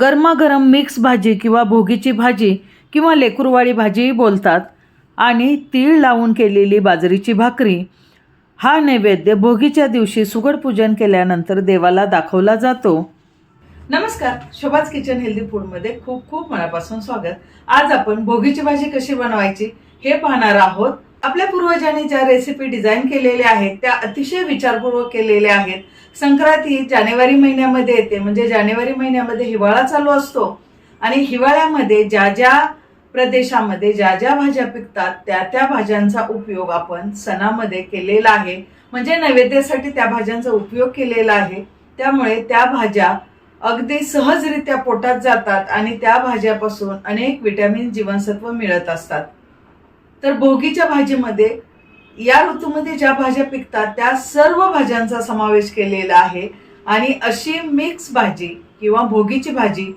गरमागरम मिक्स भाजी किंवा भोगीची भाजी किंवा लेकुरवाळी भाजीही बोलतात. आणि तीळ लावून केलेली बाजरीची भाकरी. हा नैवेद्य भोगीच्या दिवशी सुगड पूजन केल्यानंतर देवाला दाखवला जातो. नमस्कार शोभाज किचन हेल्दी फूडमध्ये खूप खूप मनापासून स्वागत. आज आपण भोगीची भाजी कशी बनवायची हे पाहणार आहोत. आपल्या पूर्वजांनी ज्या रेसिपी डिझाईन केलेल्या आहेत त्या अतिशय विचारपूर्वक केलेल्या आहेत. संक्रांती जानेवारी महिन्यामध्ये येते म्हणजे जानेवारी महिन्यामध्ये हिवाळा चालू असतो. आणि हिवाळ्यामध्ये ज्या ज्या प्रदेशामध्ये ज्या ज्या भाज्या पिकतात त्या त्या भाज्यांचा उपयोग आपण सणामध्ये केलेला आहे. म्हणजे नैवेद्यासाठी त्या भाज्यांचा उपयोग केलेला आहे. त्यामुळे त्या भाज्या अगदी सहजरित्या पोटात जातात आणि त्या भाज्यापासून अनेक विटॅमिन जीवनसत्व मिळत असतात. तर भोगीच्या भाजीमध्ये या ऋतूमध्ये ज्या भाज्या पिकतात त्या सर्व भाज्यांचा समावेश केलेला आहे. आणि अशी मिक्स भाजी किंवा भोगीची भाजी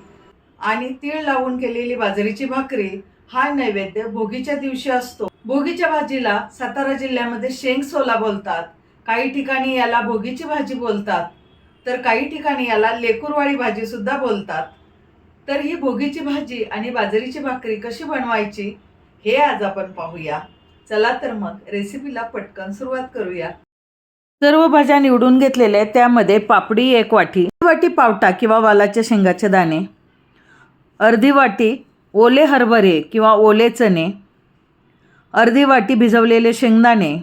आणि तीळ लावून केलेली बाजरीची भाकरी हा नैवेद्य भोगीच्या दिवशी असतो. भोगीच्या भाजीला सातारा जिल्ह्यामध्ये शेंग सोला बोलतात. काही ठिकाणी याला भोगीची भाजी बोलतात. तर काही ठिकाणी याला लेकुरवाळी भाजी सुद्धा बोलतात. तर ही भोगीची भाजी आणि बाजरीची भाकरी कशी बनवायची? हे आज आपण पाहूया. चला तर मग रेसिपीला पटकन सुरुवात करूया. सर्व भाज्या निवडून घेतलेल्या आहेत. त्यामध्ये पापडी एक वाटी वाटी पावटा किंवा वालाच्या शेंगाचे दाणे अर्धी वाटी ओले हरभरे किंवा ओले चणे अर्धी वाटी भिजवलेले शेंगदाणे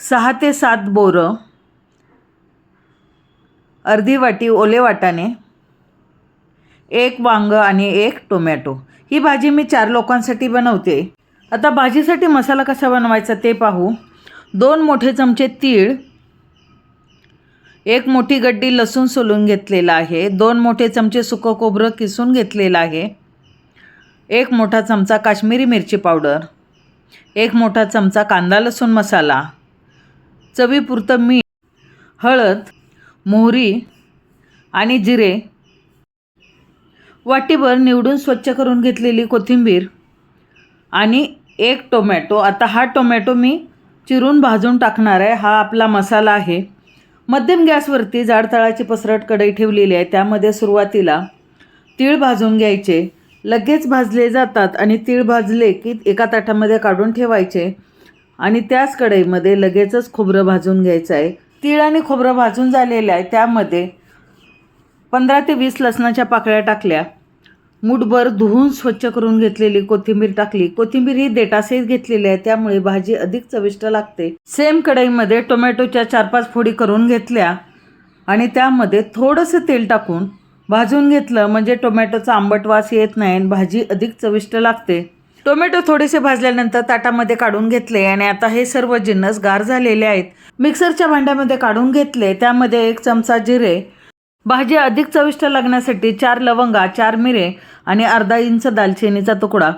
सहा ते सात बोरं अर्धी वाटी ओले वाटाणे एक वांग आणि एक टोमॅटो. ही भाजी मी चार लोकांसाठी बनवते. आता भाजीसाठी मसाला कसा बनवायचा ते पाहू. दोन मोठे चमचे तीळ. एक मोठी गड्डी लसूण सोलून घेतलेला आहे. दोन मोठे चमचे सुकं खोबरं किसून घेतलेलं आहे. एक मोठा चमचा काश्मीरी मिरची पावडर. एक मोठा चमचा कांदा लसूण मसाला. चवीपुरतं मीठ हळद मोहरी आणि जिरे वाटीभर निवडून स्वच्छ करून घेतलेली कोथिंबीर आणि एक टोमॅटो. आता हा टोमॅटो मी चिरून भाजून टाकणार आहे. हा आपला मसाला आहे. मध्यम गॅसवरती जाड तळाची पसरट कढई ठेवलेली आहे. त्यामध्ये सुरुवातीला तीळ भाजून घ्यायचे. लगेच भाजले जातात आणि तीळ भाजले की एका ताटामध्ये काढून ठेवायचे आणि त्याच कढईमध्ये लगेचच खोबरं भाजून घ्यायचं आहे. तीळ आणि खोबरं भाजून झालेलं आहे. त्यामध्ये पंधरा ते वीस लसणाच्या पाकळ्या टाकल्या. मूठभर धुवून स्वच्छ करून घेतलेली कोथिंबीर टाकली. कोथिंबीर ही देटासहित घेतलेली आहे त्यामुळे भाजी अधिक चविष्ट लागते. सेम कढईमध्ये टोमॅटोच्या चार पाच फोडी करून घेतल्या आणि त्यामध्ये थोडंसं तेल टाकून भाजून घेतलं म्हणजे टोमॅटोचा आंबट वास येत नाही आणि भाजी अधिक चविष्ट लागते. टोमॅटो थोडेसे भाजल्यानंतर ताटामध्ये काढून घेतले आणि आता हे सर्व जिन्नस गार झालेले आहेत. मिक्सरच्या भांड्यामध्ये काढून घेतले. त्यामध्ये एक चमचा जिरे भाजी अधिक चविष्ट लागण्यासाठी चार लवंगा चार मिरे आणि अर्धा इंच दालचिनीचा तुकडा.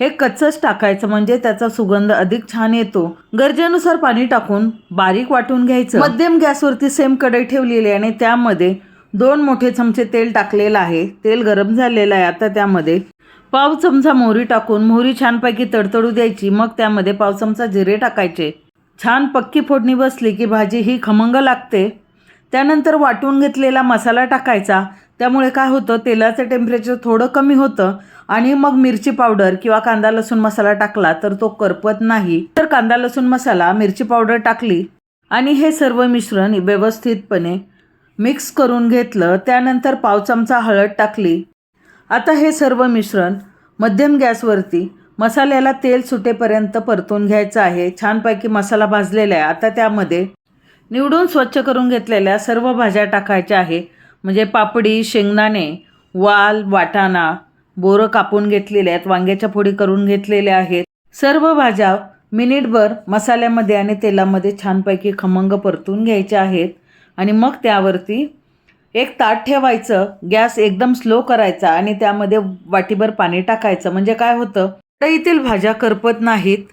हे कच्चच टाकायचं म्हणजे त्याचा सुगंध अधिक छान येतो. गरजेनुसार पाणी टाकून बारीक वाटून घ्यायचं. मध्यम गॅसवरती सेम कढई ठेवलेली आणि त्यामध्ये दोन मोठे चमचे तेल टाकलेलं आहे. तेल गरम झालेलं आहे. आता त्यामध्ये पाव चमचा मोहरी टाकून मोहरी छानपैकी तडतडू द्यायची. मग त्यामध्ये पाव चमचा जिरे टाकायचे. छान पक्की फोडणी बसली की भाजी ही खमंग लागते. त्यानंतर वाटून घेतलेला मसाला टाकायचा. त्यामुळे काय होतं तेलाचं टेम्परेचर थोडं कमी होतं आणि मग मिरची पावडर किंवा कांदा लसूण मसाला टाकला तर तो करपत नाही. तर कांदा लसूण मसाला मिरची पावडर टाकली आणि हे सर्व मिश्रण व्यवस्थितपणे मिक्स करून घेतलं. त्यानंतर पाव चमचा हळद टाकली. आता हे सर्व मिश्रण मध्यम गॅसवरती मसाल्याला तेल सुटेपर्यंत परतून घ्यायचं आहे. छानपैकी मसाला भाजलेला आहे. आता त्यामध्ये निवडून स्वच्छ करून घेतलेल्या सर्व भाज्या टाकायच्या आहे म्हणजे पापडी शेंगदाणे वाल वाटाणा बोरं कापून घेतलेले आहेत वांग्याच्या फोडी करून घेतलेल्या आहेत. सर्व भाज्या मिनिटभर मसाल्यामध्ये आणि तेलामध्ये छानपैकी खमंग परतून घ्यायच्या आहेत. आणि मग त्यावरती एक ताट ठेवायचं गॅस एकदम स्लो करायचा आणि त्यामध्ये वाटीभर पाणी टाकायचं. म्हणजे काय होतं? कढईतील भाज्या करपत नाहीत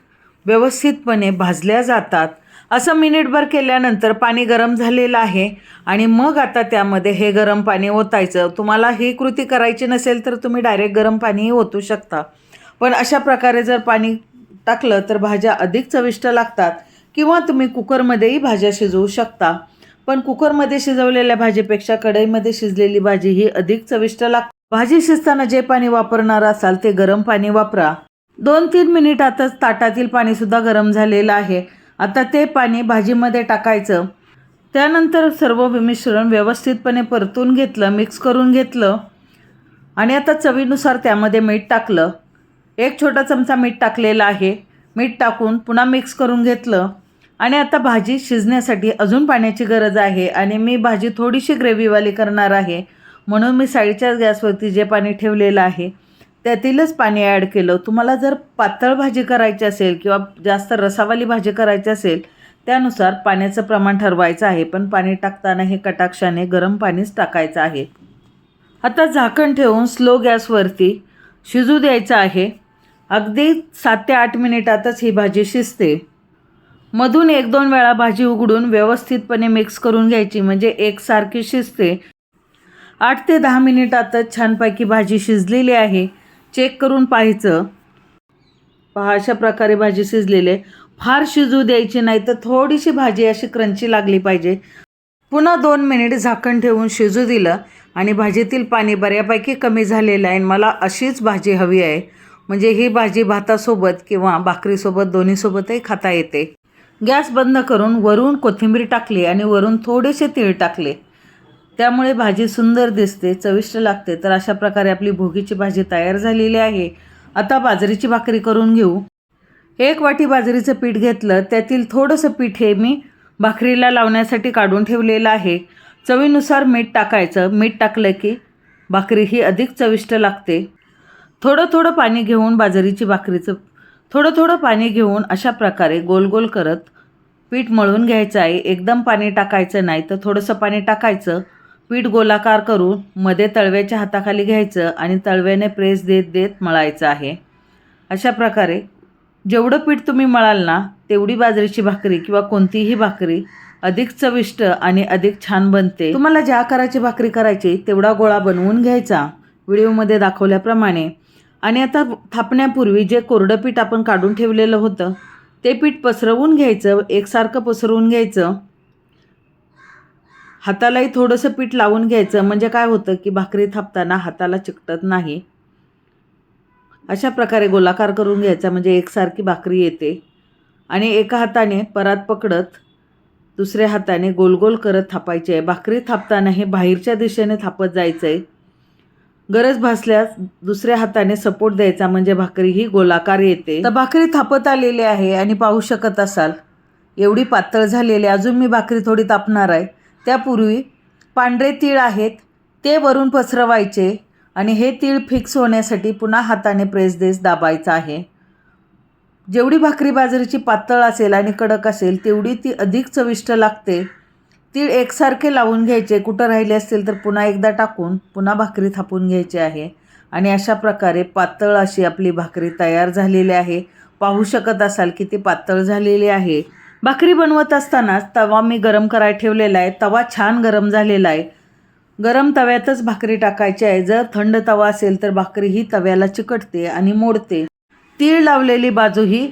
व्यवस्थितपणे भाजल्या जातात. असं मिनिटभर केल्यानंतर पाणी गरम झालेलं आहे आणि मग आता त्यामध्ये हे गरम पाणी ओतायचं. तुम्हाला ही कृती करायची नसेल तर तुम्ही डायरेक्ट गरम पाणीही ओतू शकता. पण अशा प्रकारे जर पाणी टाकलं तर भाज्या अधिक चविष्ट लागतात किंवा तुम्ही कुकरमध्येही भाज्या शिजवू शकता. पण कुकरमध्ये शिजवलेल्या भाजीपेक्षा कढईमध्ये शिजलेली भाजी ही अधिक चविष्ट लागते. भाजी शिजताना जे पाणी वापरणार असाल ते गरम पाणी वापरा. दोन तीन मिनिटातच ताटातील पाणीसुद्धा गरम झालेलं आहे. आता ते पाणी भाजीमध्ये टाकायचं. त्यानंतर सर्व मिश्रण व्यवस्थितपणे परतून घेतलं मिक्स करून घेतलं आणि आता चवीनुसार त्यामध्ये मीठ टाकलं. एक छोटा चमचा मीठ टाकलेला आहे. मीठ टाकून पुन्हा मिक्स करून घेतलं आणि आता भाजी शिजण्यासाठी अजून पाण्याची गरज आहे आणि मी भाजी थोडीशी ग्रेव्हीवाली करणार आहे. म्हणून मी साईडच्याच गॅसवरती जे पाणी ठेवलेलं आहे. त्यातीलच पाणी ॲड केलं. तुम्हाला जर पातळ भाजी करायची असेल किंवा जास्त रसावाली भाजी करायची असेल त्यानुसार पाण्याचं प्रमाण ठरवायचं आहे. पण पाणी टाकताना हे कटाक्षाने गरम पाणीच टाकायचं आहे. आता झाकण ठेवून स्लो गॅसवरती शिजू द्यायचं आहे. अगदी सात ते आठ मिनिटातच ही भाजी शिजते. मधून एक दोन वेळा भाजी उघडून व्यवस्थितपणे मिक्स करून घ्यायची म्हणजे एकसारखी शिजते. आठ ते दहा मिनिटातच छानपैकी भाजी शिजलेली आहे. चेक करून पाहायचं. पहा अशा प्रकारे भाजी शिजलेली आहे. फार शिजू द्यायची नाही तर थोडीशी भाजी अशी क्रंची लागली पाहिजे. पुन्हा दोन मिनिट झाकण ठेवून शिजू दिलं आणि भाजीतील पाणी बऱ्यापैकी कमी झालेलं आहे. आणि मला अशीच भाजी हवी आहे. म्हणजे ही भाजी भातासोबत किंवा भाकरीसोबत दोन्हीसोबतही खाता येते. गॅस बंद करून वरून कोथिंबीर टाकली आणि वरून थोडेसे तीळ टाकले. त्यामुळे भाजी सुंदर दिसते चविष्ट लागते. तर अशा प्रकारे आपली भोगीची भाजी तयार झालेली आहे. आता बाजरीची भाकरी करून घेऊ. एक वाटी बाजरीचं पीठ घेतलं. त्यातील थोडंसं पीठ हे मी भाकरीला लावण्यासाठी काढून ठेवलेलं आहे. चवीनुसार मीठ टाकायचं. मीठ टाकलं की भाकरी ही अधिक चविष्ट लागते. थोडं थोडं पाणी घेऊन बाजरीची भाकरीचं थोडं थोडं पाणी घेऊन अशा प्रकारे गोल गोल करत पीठ मळून घ्यायचं आहे. एकदम पाणी टाकायचं नाही तर थोडंसं पाणी टाकायचं. पीठ गोलाकार करून मध्ये तळव्याच्या हाताखाली घ्यायचं आणि तळव्याने प्रेस देत देत मळायचं आहे. अशा प्रकारे जेवढं पीठ तुम्ही मळाल ना तेवढी बाजरीची भाकरी किंवा कोणतीही भाकरी अधिक चविष्ट आणि अधिक छान बनते. तुम्हाला ज्या आकाराची भाकरी करायची तेवढा गोळा बनवून घ्यायचा. व्हिडिओमध्ये दाखवल्याप्रमाणे. आणि आता थापण्यापूर्वी जे कोरडं पीठ आपण काढून ठेवलेलं होतं ते पीठ पसरवून घ्यायचं एकसारखं पसरवून घ्यायचं. हातालाही थोडंसं पीठ लावून घ्यायचं. म्हणजे काय होतं की भाकरी थापताना हाताला चिकटत नाही. अशा प्रकारे गोलाकार करून घ्यायचा. म्हणजे एकसारखी भाकरी येते. आणि एका हाताने परात पकडत दुसऱ्या हाताने गोल गोल करत थापायचे. आहे भाकरी थापताना हे बाहेरच्या दिशेने थापत जायचं आहे गरज भासल्यास दुसऱ्या हाताने सपोर्ट द्यायचा. म्हणजे भाकरी ही गोलाकार येते. तर भाकरी थापत आलेली आहे आणि पाहू शकत असाल. एवढी पातळ झालेली आहे. अजून मी भाकरी थोडी तापणार आहे. त्यापूर्वी पांढरे तीळ आहेत ते वरून पसरवायचे आणि हे तीळ फिक्स होण्यासाठी पुन्हा हाताने प्रेस देस दाबायचा आहे. जेवढी भाकरी बाजरीची पातळ असेल आणि कडक असेल तेवढी ती अधिक चविष्ट लागते. तीळ एकसारखे लावून घ्यायचे कुठं राहिले असतील तर पुन्हा एकदा टाकून पुन्हा भाकरी थापून घ्यायची आहे. आणि अशा प्रकारे पातळ अशी आपली भाकरी तयार झालेली आहे. पाहू शकत असाल की ती पातळ झालेली आहे. भाकरी बनवत असतानाच तवा मी गरम करायला ठेवलेला आहे. तवा छान गरम झालेला आहे. गरम तव्यातच भाकरी टाकायची आहे. जर थंड तवा असेल तर भाकरी ही तव्याला चिकटते आणि मोडते. तीळ लावलेली बाजू ही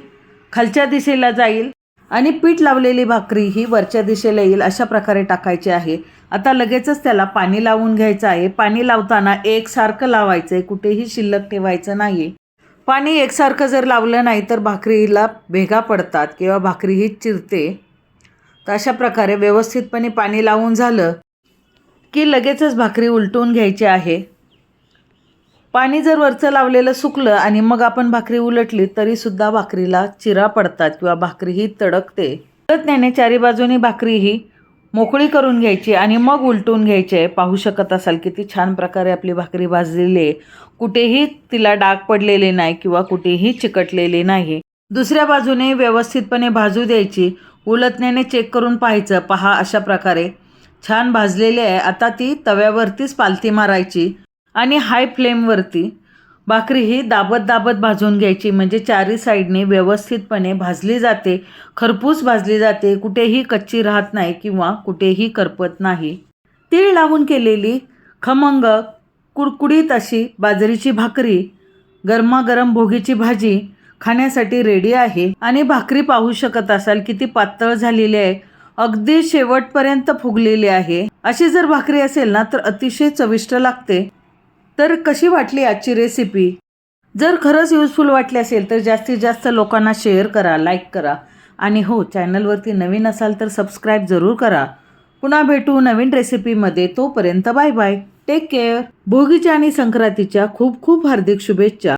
खालच्या दिशेला जाईल आणि पीठ लावलेली भाकरी ही वरच्या दिशेला येईल अशा प्रकारे टाकायची आहे. आता लगेचच त्याला पाणी लावून घ्यायचं आहे. पाणी लावताना एकसारखं लावायचं आहे कुठेही शिल्लक ठेवायचं नाही पाणी एकसारखं जर लावलं नाही तर भाकरीला भेगा पडतात किंवा भाकरी ही चिरते. तर अशा प्रकारे व्यवस्थितपणे पाणी लावून झालं की लगेचच भाकरी उलटून घ्यायची आहे. पाणी जर वरचं लावलेलं सुकलं आणि मग आपण भाकरी उलटली तरीसुद्धा भाकरीला चिरा पडतात किंवा भाकरी ही तडकते. तज्ञाने चारी बाजूनी भाकरी ही मोकळी करून घ्यायची आणि मग उलटून घ्यायची. आहे पाहू शकत असाल किती छान प्रकारे आपली भाकरी भाजलेली आहे. कुठेही तिला डाग पडलेले नाही किंवा कुठेही चिकटलेले नाही. दुसऱ्या बाजूने व्यवस्थितपणे भाजू द्यायची. उलटण्याने चेक करून पाहायचं. पहा अशा प्रकारे. छान भाजलेली आहे. आता ती तव्यावरतीच पालथी मारायची आणि हाय फ्लेमवरती भाकरी ही दाबत दाबत भाजून घ्यायची. म्हणजे चारी साईडने व्यवस्थितपणे भाजली जाते. खरपूस भाजली जाते. कुठेही कच्ची राहत नाही किंवा कुठेही करपत नाही. तीळ लावून केलेली खमंग कुडकुडीत अशी बाजरीची भाकरी गरमागरम भोगीची भाजी खाण्यासाठी रेडी आहे. आणि भाकरी पाहू शकत असाल किती पातळ झालेली आहे. अगदी शेवटपर्यंत फुगलेली आहे. अशी जर भाकरी असेल ना तर अतिशय चविष्ट लागते. तर कशी वाटली आजची रेसिपी जर खरंच युजफुल वाटली असेल तर जास्तीत जास्त लोकांना शेअर करा लाईक करा. आणि हो चॅनलवरती नवीन असाल तर सबस्क्राईब जरूर करा. पुन्हा भेटू नवीन रेसिपीमध्ये तोपर्यंत बाय बाय टेक केअर भोगीच्या आणि संक्रांतीच्या खूप खूप हार्दिक शुभेच्छा.